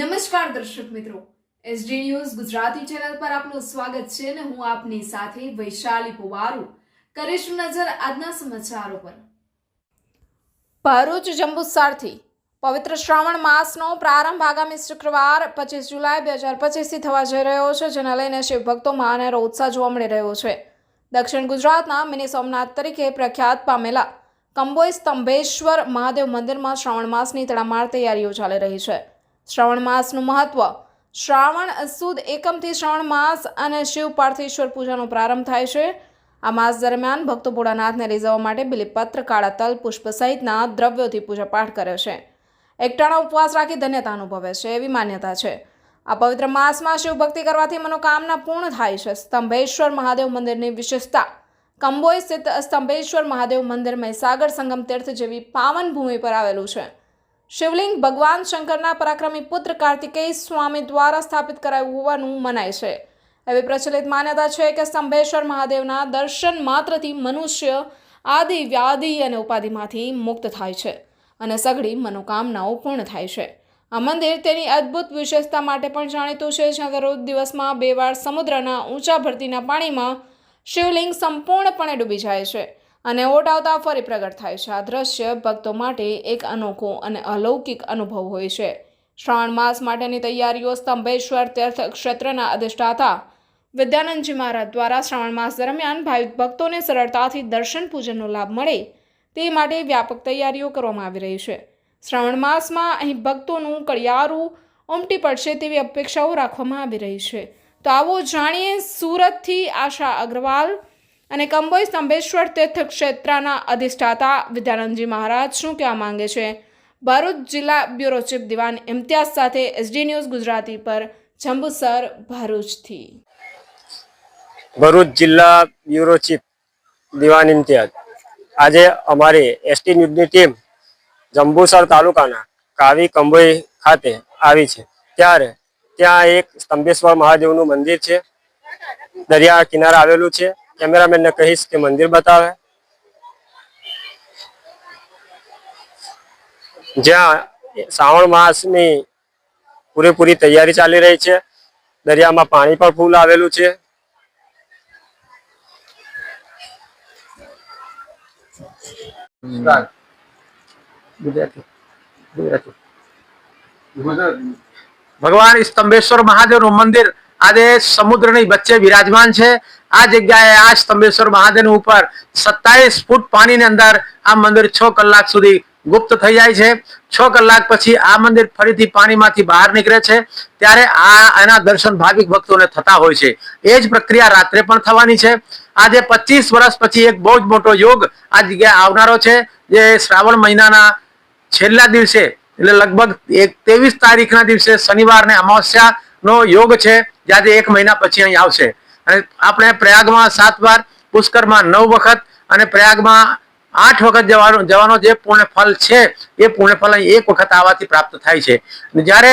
નમસ્કાર દર્શક મિત્રો. એસડી ન્યૂઝ ગુજરાતી ચેનલ પર આપનું સ્વાગત છે અને હું આપની સાથે વૈશાલી પુવારુ. કરીશું નજર આજના સમાચારો પર. ભરૂચ જંબુસારથી પવિત્ર શ્રાવણ માસનો પ્રારંભ આગામી શુક્રવાર પચીસ જુલાઈ બે હજાર પચીસથી થવા જઈ રહ્યો છે, જેને લઈને શિવભક્તો અનેરો ઉત્સાહ જોવા મળી રહ્યો છે. દક્ષિણ ગુજરાતના મિની સોમનાથ તરીકે પ્રખ્યાત પામેલા કંબોઈ સ્તંભેશ્વર મહાદેવ મંદિરમાં શ્રાવણ માસની તડામાર તૈયારીઓ ચાલી રહી છે. શ્રાવણ માસનું મહત્વ. શ્રાવણ સુદ એકમથી શ્રાવણ માસ અને શિવ પાર્થેશ્વર પૂજાનો પ્રારંભ થાય છે. આ માસ દરમિયાન ભક્તો ભોળાનાથને રીઝવવા માટે બિલીપત્ર, કાળા તલ, પુષ્પ સહિતના દ્રવ્યોથી પૂજાપાઠ કરે છે. એકટાણા ઉપવાસ રાખી ધન્યતા અનુભવે છે એવી માન્યતા છે. આ પવિત્ર માસમાં શિવભક્તિ કરવાથી મનોકામના પૂર્ણ થાય છે. સ્તંભેશ્વર મહાદેવ મંદિરની વિશેષતા. કંબોઈ સ્થિત સ્તંભેશ્વર મહાદેવ મંદિર મહીસાગર સંગમ તીર્થ જેવી પાવન ભૂમિ પર આવેલું છે. શિવલિંગ ભગવાન શંકરના પરાક્રમી પુત્ર કાર્તિકેય સ્વામી દ્વારા સ્થાપિત કરાયું હોવાનું મનાય છે. એવી પ્રચલિત માન્યતા છે કે સ્તંભેશ્વર મહાદેવના દર્શન માત્રથી મનુષ્ય આદિ, વ્યાધિ અને ઉપાધિમાંથી મુક્ત થાય છે અને સઘળી મનોકામનાઓ પૂર્ણ થાય છે. આ મંદિર તેની અદ્ભુત વિશેષતા માટે પણ જાણીતું છે, જ્યાં દરરોજ દિવસમાં બે વાર સમુદ્રના ઊંચા ભરતીના પાણીમાં શિવલિંગ સંપૂર્ણપણે ડૂબી જાય છે. અને ઓટ આવતા ફરી પ્રગટ થાય છે. આ દ્રશ્ય ભક્તો માટે એક અનોખો અને અલૌકિક અનુભવ હોય છે. શ્રાવણ માસ માટેની તૈયારીઓ સ્તંભેશ્વર તીર્થક્ષેત્રના અધિષ્ઠાતા વિદ્યાનંદજી મહારાજ દ્વારા શ્રાવણ માસ દરમિયાન ભાવિક ભક્તોને સરળતાથી દર્શન પૂજનનો લાભ મળે તે માટે વ્યાપક તૈયારીઓ કરવામાં આવી રહી છે. શ્રાવણ માસમાં અહીં ભક્તોનું કડિયારું ઉમટી પડશે તેવી અપેક્ષાઓ રાખવામાં આવી રહી છે. તો આવો જાણીએ સુરતથી આશા અગ્રવાલ અને કંબોઈ સ્તંભેશ્વર તીર્થ ક્ષેત્રના અધિષ્ઠાતા વિદ્યાનંદજી મહારાજ શું કહેવા માંગે છે? ભરૂચ જિલ્લા બ્યુરો ચીફ દિવાન ઇમ્તિયાઝ સાથે એસડી ન્યૂઝ ગુજરાતી પર જંબુસર ભરૂચથી. ભરૂચ જિલ્લા બ્યુરો ચીફ દિવાન ઇમ્તિયાઝ. આજે અમારી એસટી ન્યૂઝની ટીમ જંબુસર તાલુકાના કાવી કંબોઈ ખાતે આવી છે. ત્યારે ત્યાં એક સ્તંભેશ્વર મહાદેવનું મંદિર છે. દરિયા કિનારે આવેલું છે. કેમેરામેનને કહીશ કે મંદિર બતાવે જ્યાં શ્રાવણ માસની પૂરેપૂરી તૈયારી ચાલી રહી છે દરિયામાં પાણી પણ ફૂલ આવેલું છે ગુજરાતી ગુજરાતી ભગવાન સ્તંભેશ્વર મહાદેવનું મંદિર આજે સમુદ્રની વચ્ચે બિરાજમાન છે આ જગ્યાએ આ સ્તંભેશ્વર મહાદેવ ઉપર સત્તાવીસ ફૂટ પાણીની અંદર આ મંદિર છ કલાક સુધી ગુપ્ત થઈ જાય છે. છ કલાક પછી આ મંદિર ફરીથી પાણીમાંથી બહાર નીકળે છે. ત્યારે આ એના દર્શન ભાવિક ભક્તોને થતા હોય છે. એ જ પ્રક્રિયા રાત્રે પણ થવાની છે. આજે પચીસ વર્ષ પછી એક બહુ જ મોટો યોગ આ જગ્યાએ આવનારો છે. જે શ્રાવણ મહિનાના છેલ્લા દિવસે એટલે લગભગ એક ત્રેવીસ તારીખના દિવસે શનિવારને અમાવસ્યાનો યોગ છે. જે આજે એક મહિના પછી અહીં આવશે. આપણે પ્રયાગમાં સાત વાર, પુષ્કરમાં નવ વખત અને પ્રયાગમાં આઠ વખત જવાનો જવાનો જે ફળ છે, એ ફળ એક વખત આવવાથી પ્રાપ્ત થાય છે. જ્યારે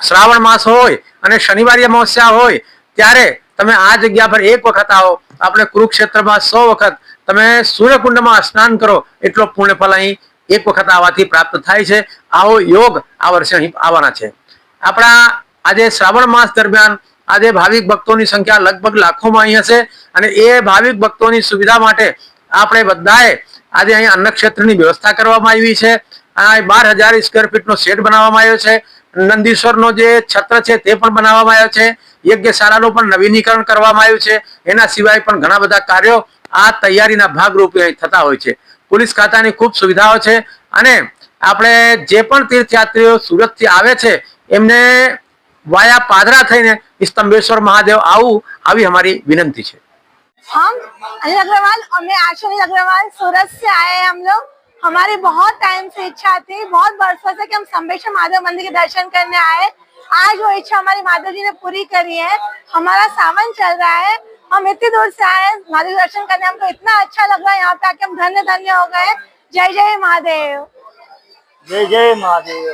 શ્રાવણ માસ હોય અને શનિવારી અમાવસ્યા હોય, ત્યારે તમે આ જગ્યા પર એક વખત આવો. આપણે કુરુક્ષેત્રમાં સો વખત તમે સૂર્યકુંડમાં સ્નાન કરો, એટલો પુણ્ય ફળ અહીં એક વખત આવવાથી પ્રાપ્ત થાય છે. આવો યોગ આ વર્ષે અહીં આવવાના છે. આપણા આજે શ્રાવણ માસ દરમિયાન આજે ભાવિક ભક્તોની સંખ્યા લગભગ લાખોમાં અહીં હશે અને એ ભાવિક ભક્તોની સુવિધા માટે આપણે બધાએ આજે અહીં અન્નક્ષેત્રની વ્યવસ્થા કરવામાં આવી છે. આ બાર હજાર સ્ક્વેર ફીટનો શેડ બનાવવામાં આવ્યો છે. નંદીશ્વરનો જે છત્ર છે તે પણ બનાવવામાં આવ્યો છે. યજ્ઞશાળાનું પણ નવીનીકરણ કરવામાં આવ્યું છે. એના સિવાય પણ ઘણા બધા કાર્યો આ તૈયારીના ભાગરૂપે થતા હોય છે. પોલીસ ખાતાની ખૂબ સુવિધાઓ છે અને આપણે જે પણ તીર્થયાત્રીઓ સુરતથી આવે છે, એમને વાયા પાદરા થઈને સ્તંભેશ્વર મહાદેવ આવું આવી અમારી વિનંતી છે हम अनिल अग्रवाल और मैं आशा अनिल अग्रवाल सूरत से आए हैं हम लोग हमारी बहुत टाइम से इच्छा थी बहुत वर्षों से कि हम संबेश्वर महादेव मंदिर के दर्शन करने आए आज वो इच्छा हमारी माधव जी ने पूरी करी है हमारा सावन चल रहा है हम इतनी दूर से आए हैं महादेव के दर्शन करने हमको इतना अच्छा लग रहा है यहाँ पे आके हम धन्य धन्य हो गए जय जय महादेव જય જય મહાદેવ